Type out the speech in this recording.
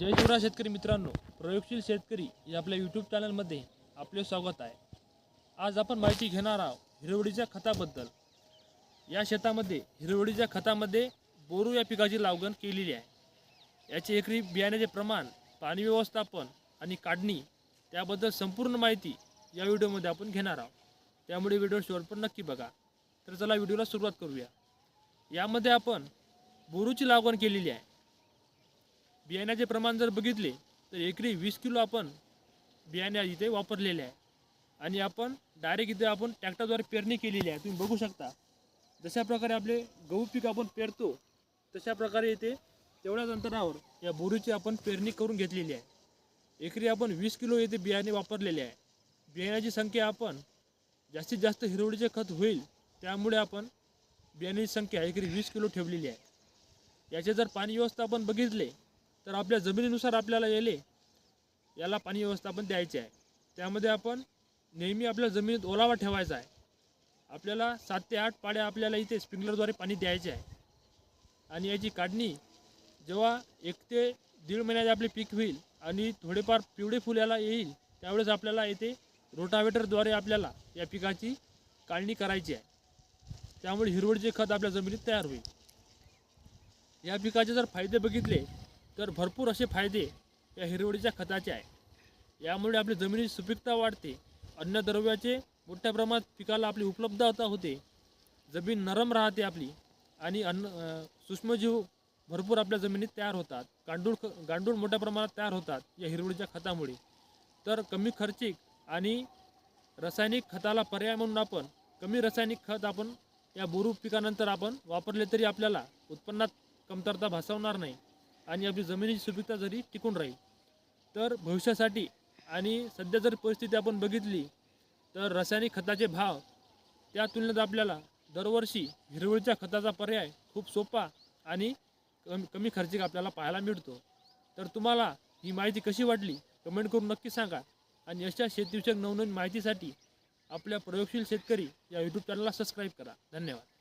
जय शिवराज शेतकरी मित्रांनो प्रयोगशील शेतकरी या आपल्या यूट्यूब चॅनलमध्ये आपले स्वागत आहे. आज आपण माहिती घेणार आहोत हिरवडीच्या खताबद्दल. या शेतामध्ये हिरवडीच्या खतामध्ये बोरू या पिकाची लागवड केलेली आहे. याचे एकरी बियाण्याचे प्रमाण पाणी व्यवस्थापन आणि काढणी त्याबद्दल संपूर्ण माहिती या व्हिडिओमध्ये आपण घेणार आहोत. त्यामुळे व्हिडिओ शेवटपर्यंत नक्की बघा. तर चला व्हिडिओला सुरुवात करूया. यामध्ये आपण बोरूची लागवण केलेली आहे. बियाण्याचे प्रमाण जर बघितले तर एकरी वीस किलो आपण बियाणे इथे वापरलेले आहे. आणि आपण डायरेक्ट इथे आपण ट्रॅक्टरद्वारे पेरणी केलेली आहे. तुम्ही बघू शकता. जशा प्रकारे आपले गहू पीक आपण पेरतो तशा प्रकारे इथे तेवढ्याच अंतरावर या बोरीची आपण पेरणी करून घेतलेली आहे. एकरी आपण वीस किलो येथे बियाणे वापरलेले आहे. बियाण्याची संख्या आपण जास्तीत जास्त हिरवडीचे खत होईल त्यामुळे आपण बियाण्याची संख्या एकरी वीस किलो ठेवलेली आहे. याचे जर पाणी व्यवस्थापन बघितले तर आपल्या जमिनीनुसार आपल्याला येले याला पाणी व्यवस्थापन द्यायचे आहे. त्यामध्ये आपण नेहमी आपल्या जमिनीत ओलावा ठेवायचा आहे. आपल्याला सात ते आठ पाड्या आपल्याला इथे स्प्रिंकलरद्वारे पाणी द्यायचे आहे. आणि याची काढणी जेव्हा एक ते दीड महिन्याचे आपले पीक होईल आणि थोडेफार पिवळे फुल याला येईल त्यावेळेस आपल्याला येथे रोटावेटरद्वारे आपल्याला या पिकाची काढणी करायची आहे. त्यामुळे हिरवळीचे खत आपल्या जमिनीत तयार होईल. या पिकाचे जर फायदे बघितले तर भरपूर असे फायदे या हिरवळीच्या खताचे आहे यामुळे आपली जमिनीची सुपीकता वाढते. अन्नद्रव्याचे मोठ्या प्रमाणात पिकाला आपली उपलब्धता होते. जमीन नरम राहते आपली आणि अन्न सूक्ष्मजीव भरपूर आपल्या जमिनीत तयार होतात. गांडूळ ख गांडूळ मोठ्या प्रमाणात तयार होतात या हिरवळीच्या खतामुळे. तर कमी खर्चिक आणि रासायनिक खताला पर्याय म्हणून आपण कमी रासायनिक खत आपण या बोरू पिकानंतर आपण वापरले तरी आपल्याला उत्पन्नात कमतरता भासवणार नाही. आणि आपली जमिनीची सुपीकता जरी टिकून राहील तर भविष्यासाठी आणि सध्या जर परिस्थिती आपण बघितली तर रासायनिक खताचे भाव त्या तुलनेत आपल्याला दरवर्षी हिरवळीच्या खताचा पर्याय खूप सोपा आणि कमी कमी खर्चिक आपल्याला पाहायला मिळतो. तर तुम्हाला ही माहिती कशी वाटली कमेंट करून नक्की सांगा. आणि अशा शेतीविषयक नवनवीन माहितीसाठी आपल्या प्रयोगशील शेतकरी या यूट्यूब चॅनलला सबस्क्राईब करा. धन्यवाद.